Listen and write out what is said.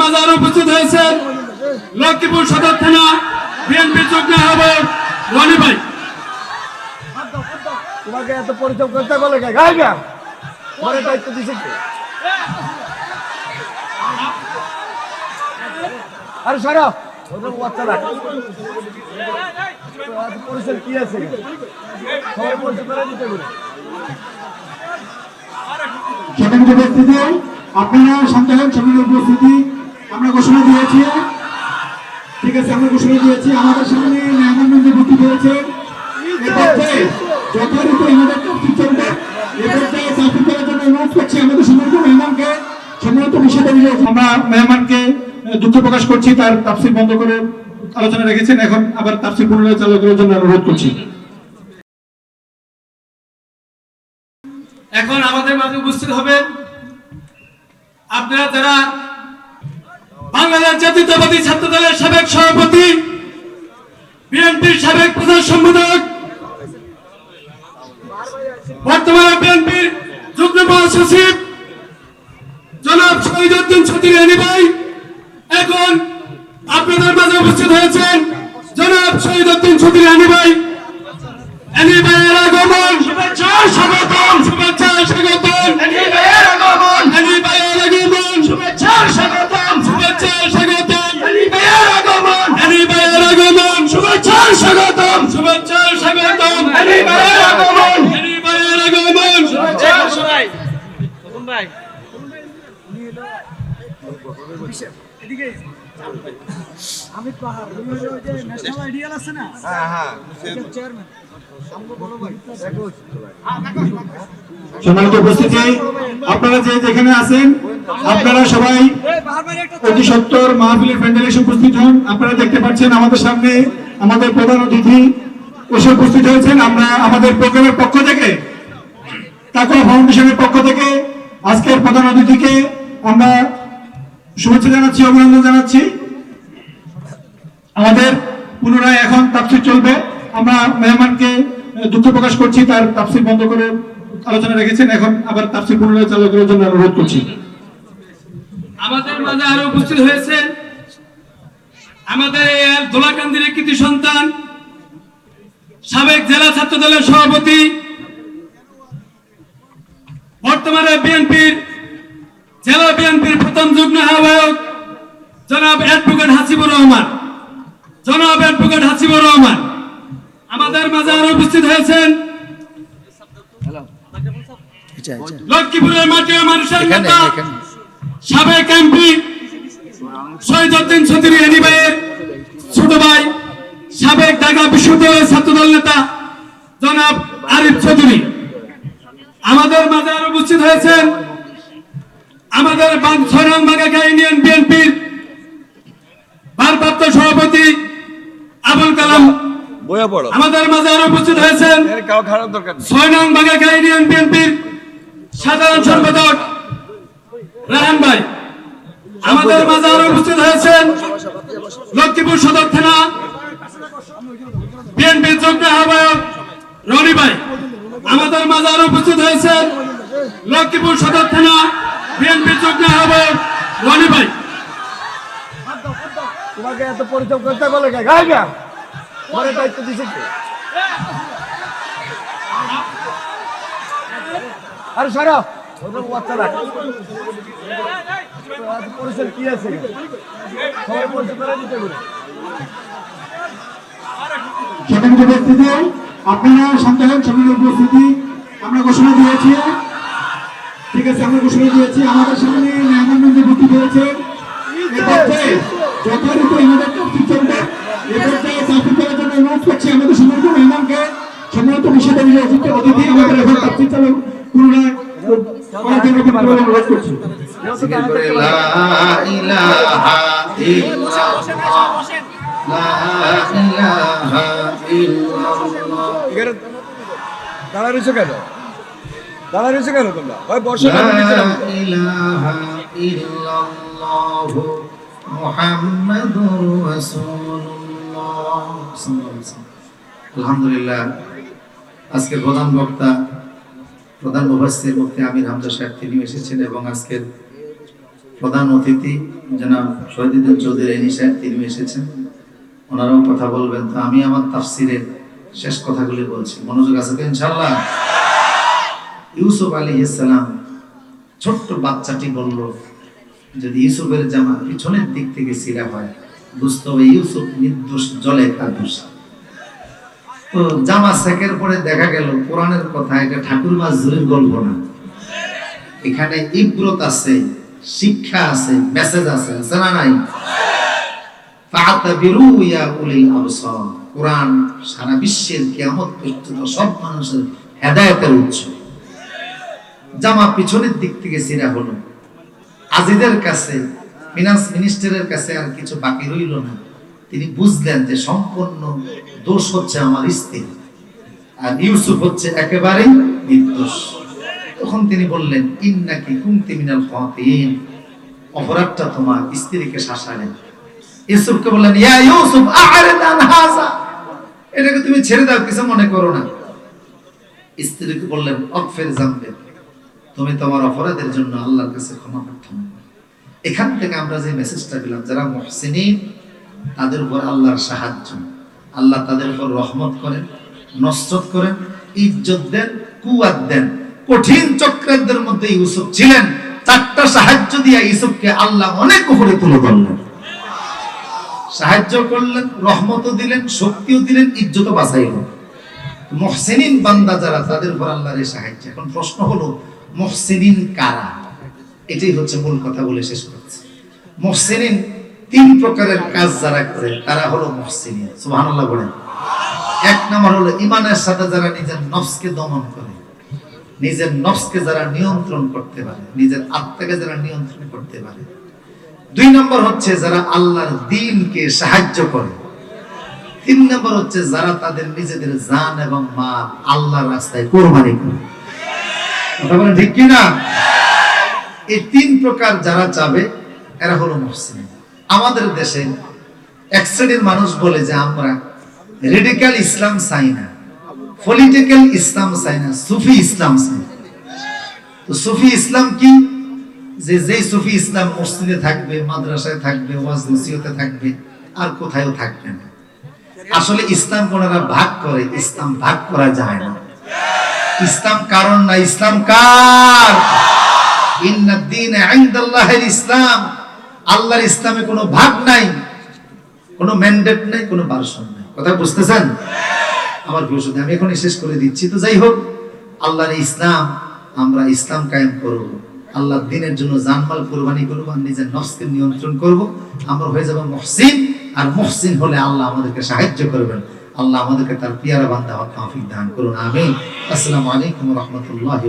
মাঝে আরও উপস্থিত হয়েছেন লক্ষ্মীপুর সদর থানা বিএনপি যুগ্ম আহ্বায়ক রনি ভাই। তোমাকে এত পরিচয় করতে বলে পরে দায়িত্ব দিছে কে? আরে সরা। পরিচয় কি আছে? সবাই পরিচয় করে দিতে বলে সেখানে উপস্থিতি আপনারা শান্ত হন সেখানে উপস্থিতি। আমরা ঘোষণা দিয়েছি। ঠিক আছে আমরা ঘোষণা দিয়েছি। আমাদের সামনে মেহমানগঞ্জ ভর্তি হয়েছে। এ পর্যায়ে যথারীতি আমাদের ট্রাফিক চলবে এ পর্যায়ে ট্রাফিক করার জন্য অনুরোধ করছি আমাদের সম্মানিত মেহমানকে সম্মানিত নিষেধাজ্ঞা আমরা মেহমানকে দুঃখ প্রকাশ করছি তার তাফসির বন্ধ করে আলোচনা রেখেছেন। এখন আবার তাফসির পুনরায় চালু করার জন্য অনুরোধ করছি। এখন আমাদের মাঝে উপস্থিত হবেন আপনারা যারা বাংলাদেশ জাতীয়তাবাদী ছাত্র দলের সাবেক সভাপতি বিএনপির সাবেক প্রধান সম্পাদক বর্তমানে বিএনপির যুগ্ম মহাসচিব জনাব শহীদুদ্দিন ছত্রিশ আনি ভাই। এখন আপনাদের মাঝে উপস্থিত হয়েছেন জনাব শহীদুদ্দিন ছত্রিশ আনি ভাই। আনি ভাইয়ের আগমন শুভেচ্ছা স্বাগতম। শুভেচ্ছা স্বাগতম। আনি ভাইয়ের স্বাগতম। আগমন। আগমন। আমি ন্যাশনাল আইডিয়াল আছে না? হ্যাঁ হ্যাঁ। চেয়ারম্যান সম্মানিত উপস্থিতি আপনারা যে যেখানে আছেন আপনারা সবাই অতি সত্তর মাহফিলের প্যান্ডেলে এসে উপস্থিত হন। আপনারা দেখতে পাচ্ছেন আমাদের সামনে আমাদের প্রধান অতিথি এসে উপস্থিত হয়েছেন আমরা আমাদের প্রোগ্রামের পক্ষ থেকে তাকুয়া ফাউন্ডেশনের পক্ষ থেকে, আজকের প্রধান অতিথিকে আমরা শুভেচ্ছা জানাচ্ছি, অভিনন্দন জানাচ্ছি। আমাদের পুনরায় এখন তাফসির চলবে। আমরা মেহমানকে দুঃখ প্রকাশ করছি, তার তাফসির বন্ধ করে আলোচনা রেখেছেন, এখন আবার তাফসির পুনরায় চালু করার জন্য অনুরোধ করছি। আমাদের মাঝে আরও উপস্থিত হয়েছেন। আমাদের দোলাকান্দির কৃতি সন্তান সাবেক জেলা ছাত্র দলের সভাপতি বর্তমানে বিএনপির জেলা বিএনপির প্রথম যুগ্ম আহ্বায়ক জনাব অ্যাডভোকেট হাসিবুর রহমান। জনাব অ্যাডভোকেট হাসিবুর রহমান আমাদের মাঝে আরও উপস্থিত হয়েছেন লক্ষ্মীপুরের মাটি মানুষের নেতা সাবেক এমপি শহীদুদ্দিন চৌধুরী এনি ভাইয়ের ছোট ভাই সাবেক ঢাকা বিশ্ববিদ্যালয়ের ছাত্রদল নেতা জনাব আরিফ চৌধুরী। আমাদের মাঝে আরও উপস্থিত হয়েছেন আমাদের বাং- ছয় বাগাকা ইউনিয়ন বিএনপির ভারপ্রাপ্ত সভাপতি আবুল কালাম। আমাদের মাঝে আরও উপস্থিত হয়েছেন ছয় নং বাগাকা ইউনিয়ন বিএনপির সাধারণ সম্পাদক রাহান ভাই। আমাদের মাঝে আরও উপস্থিত হয়েছেন লক্ষ্মীপুর সদর থানা বিএনপির যুগ্ম আহ্বায়ক রনি ভাই, আমাদের মাঝে উপস্থিত হয়েছেন লক্ষ্মীপুর সদর থানা বিএনপির যুগ্ম আহ্বায়ক রনি ভাই। করতে দিছে কে? আছে? সেখানে উপস্থিতি আপনারা শান্ত হন সেখানে উপস্থিতি আমরা ঘোষণা দিয়েছি। ঠিক আছে আমরা ঘোষণা দিয়েছি আমাদের সামনে মেহমানগঞ্জ ভর্তি হয়েছে যথারীতি আমাদের ট্রাফিক চলবে। এ ট্রাফিক করার জন্য অনুরোধ করছি আমাদের সম্মানিত মেহমানকে সম্মানিত নিষেধাজ্ঞা অতিথি আমাদের এখন ট্রাফিক চালক পুনরায় অনুরোধ করছি। দাঁড়া রয়েছে কেন? দাঁড়া রয়েছে কেন তোমরা? ভাই বর্ষা আলহামদুলিল্লাহ। আজকের প্রধান বক্তা প্রধান মুফাসসির মুফতি আমির হামজা সাহেব তিনি এসেছেন এবং আজকের প্রধান অতিথি জনাব শহীদুদ্দিন চৌধুরী এনি সাহেব তিনি এসেছেন। ওনারাও কথা বলবেন। তো আমি আমার তাফসিরের শেষ কথাগুলি বলছি। মনোযোগ আছে তো ইনশাল্লাহ ইউসুফ আলী ইসলাম ছোট্ট বাচ্চাটি বলল, যদি ইউসুফের জামা পিছনের দিক থেকে সিরা হয়, বুঝতে হবে ইউসুফ নির্দোষ, জলে কাদোষ তো জামা সেকের পরে দেখা গেল, কোরআনের কথা, এটা ঠাকুর মাজুরির গল্প না। এখানে ইব্রত আছে, শিক্ষা আছে, মেসেজ আছে আছে না নাই? কোরআন সারা বিশ্বের পর্যন্ত সব মানুষের উৎস। জামা পিছনের দিক থেকে সিরা হলো। আজিদের কাছে, ফিনান্স মিনিস্টারের কাছে আর কিছু বাকি রইল না। তিনি বুঝলেন যে সম্পূর্ণ দোষ হচ্ছে আমার স্ত্রী। আর ইউসুফ হচ্ছে একেবারে নির্দোষ। তখন তিনি বললেন, ইন্নাকি কুমতি মিনাল অপরাধটা তোমার স্ত্রীকে শাসালেন ইউসুফকে বললেন, ইয়া ইউসুফ আ'রিদ আন হাযা? এটাকে তুমি ছেড়ে দাও, কিছু মনে করো না। স্ত্রীকে বললেন অকফের জামবে তুমি তোমার অপরাধের জন্য আল্লাহর কাছে ক্ষমা প্রার্থনা। এখান থেকে আমরা যে মেসেজটা পেলাম, যারা মুহসিনিন, তাদের উপর আল্লাহর সাহায্য। আল্লাহ তাদের উপর রহমত করেন, নসরত করেন, ইজ্জত দেন, কুয়াত দেন। কঠিন চক্রান্তের মধ্যে ইউসুফ ছিলেন। চারটা সাহায্য দিয়ে ইউসুফকে আল্লাহ অনেক উপরে তুলে ধরলেন। সাহায্য করলেন, রহমতও দিলেন, শক্তিও দিলেন, ইজ্জতও বাঁচাইলেন মহসিনিন বান্দা যারা, তাদের উপর আল্লাহর এই সাহায্য। এখন প্রশ্ন হলো, মহসিনিন কারা? এটাই হচ্ছে মূল কথা বলে শেষ করছে। মহসিনিন তিন প্রকারের কাজ যারা করে তারা হলো মহসিনিন। সুবহানাল্লাহ বলেন। এক নম্বর হলো ইমানের সাথে যারা নিজের নফসকে দমন করে, নিজের নফসকে যারা নিয়ন্ত্রণ করতে পারে, নিজের আত্মাকে যারা নিয়ন্ত্রণ করতে পারে দুই নম্বর হচ্ছে যারা আল্লাহর দিনকে সাহায্য করে। তিন নম্বর হচ্ছে যারা তাদের নিজেদের জান এবং মাল আল্লাহর রাস্তায় কোরবানি করে। কথা ঠিক কি না এই তিন প্রকার যারা চাবে, এরা হলো মুসলিম। আমাদের দেশে এক শ্রেণির মানুষ বলে যে, আমরা রেডিক্যাল ইসলাম চাই না পলিটিক্যাল ইসলাম চাই না, সুফি ইসলাম চাই তো সুফি ইসলাম কি? যে যেই সুফি ইসলাম মসজিদে থাকবে মাদ্রাসায় থাকবে ওয়াজ নসিহতে থাকবে আর কোথায়ও থাকবে না। আসলে ইসলাম কোনারা ভাগ করে ইসলাম ভাগ করা যায় না। ইসলাম কারণ না ইসলাম কার? ইন্নাদ্দিন ইনদাল্লাহিল ইসলাম। আল্লাহর ইসলামে কোনো ভাগ নাই কোনো ম্যান্ডেট নাই কোনো ভার্সন নাই। কথা বুঝতেছেন? আমার শ্রোতা, আমি এখনই শেষ করে দিচ্ছি। তো যাই হোক আল্লাহর ইসলাম আমরা ইসলাম কায়েম করব। আল্লাহ দিনের জন্য জানমাল কোরবানি করব আর নিজের নফসকে নিয়ন্ত্রণ করব। আমরা হয়ে যাব মহসিন, আর মহসিন হলে আল্লাহ আমাদেরকে সাহায্য করবেন। আল্লাহ আমাদেরকে তার পিয়ারা বান্দা হওয়ার তৌফিক দান করুন আমি আসসালামু আলাইকুম রাহমাতুল্লাহি